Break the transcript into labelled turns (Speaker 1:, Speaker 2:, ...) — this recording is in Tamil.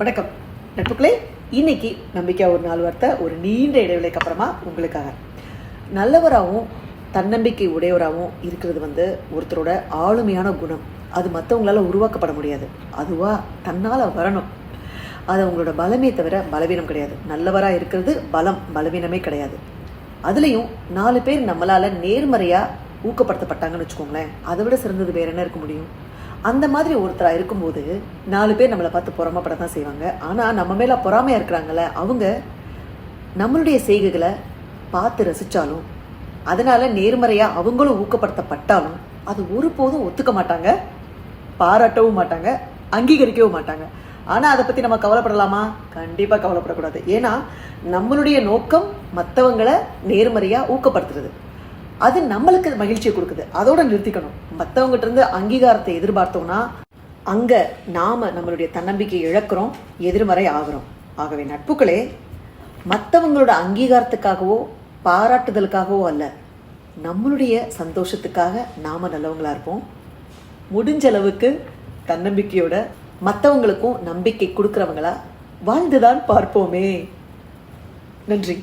Speaker 1: வணக்கம். நட்புக்களே இன்னைக்கு நம்பிக்கை ஒரு நாள் வார்த்தை ஒரு நீண்ட இடைவெளிக்கு அப்புறமா உங்களுக்காக. நல்லவராகவும் தன்னம்பிக்கை உடையவராகவும் இருக்கிறது வந்து ஒருத்தரோட ஆளுமையான குணம். அது மற்றவங்களால உருவாக்கப்பட முடியாது. அதுவா தன்னால் வரணும். அது அவங்களோட பலமே தவிர பலவீனம் கிடையாது. நல்லவராக இருக்கிறது பலம் பலவீனமே கிடையாது. அதுலேயும் நாலு பேர் நம்மளால் நேர்மறையாக ஊக்கப்படுத்தப்பட்டாங்கன்னு வச்சுக்கோங்களேன். அதை விட சிறந்தது வேற என்ன இருக்க முடியும்? அந்த மாதிரி ஒருத்தராக இருக்கும்போது நாலு பேர் நம்மளை பார்த்து பொறாமப்பட தான் செய்வாங்க. ஆனால் நம்ம மேலே பொறாமையாக இருக்கிறாங்கல்ல அவங்க நம்மளுடைய செய்கைகளை பார்த்து ரசித்தாலும் அதனால நேர்மறையாக அவங்களும் ஊக்கப்படுத்தப்பட்டாலும் அது ஒருபோதும் ஒத்துக்க மாட்டாங்க பாராட்டவும் மாட்டாங்க அங்கீகரிக்கவும் மாட்டாங்க. ஆனால் அதை பற்றி நம்ம கவலைப்படலாமா? கண்டிப்பாக கவலைப்படக்கூடாது. ஏன்னா நம்மளுடைய நோக்கம் மற்றவங்களை நேர்மறையாக ஊக்கப்படுத்துறது. அது நம்மளுக்கு மகிழ்ச்சியை கொடுக்குது. அதோட நிறுத்திக்கணும். மற்றவங்ககிட்ட இருந்து அங்கீகாரத்தை எதிர்பார்த்தோம்னா அங்கே நாம நம்மளுடைய தன்னம்பிக்கையை இழக்கிறோம் எதிர்மறை ஆகிறோம். ஆகவே நட்புகளே மற்றவங்களோட அங்கீகாரத்துக்காகவோ பாராட்டுதலுக்காகவோ அல்ல நம்மளுடைய சந்தோஷத்துக்காக நாம நல்லவங்களா இருப்போம். முடிஞ்ச அளவுக்கு தன்னம்பிக்கையோட மற்றவங்களுக்கும் நம்பிக்கை கொடுக்குறவங்களா வாழ்ந்துதான் பார்ப்போமே. நன்றி.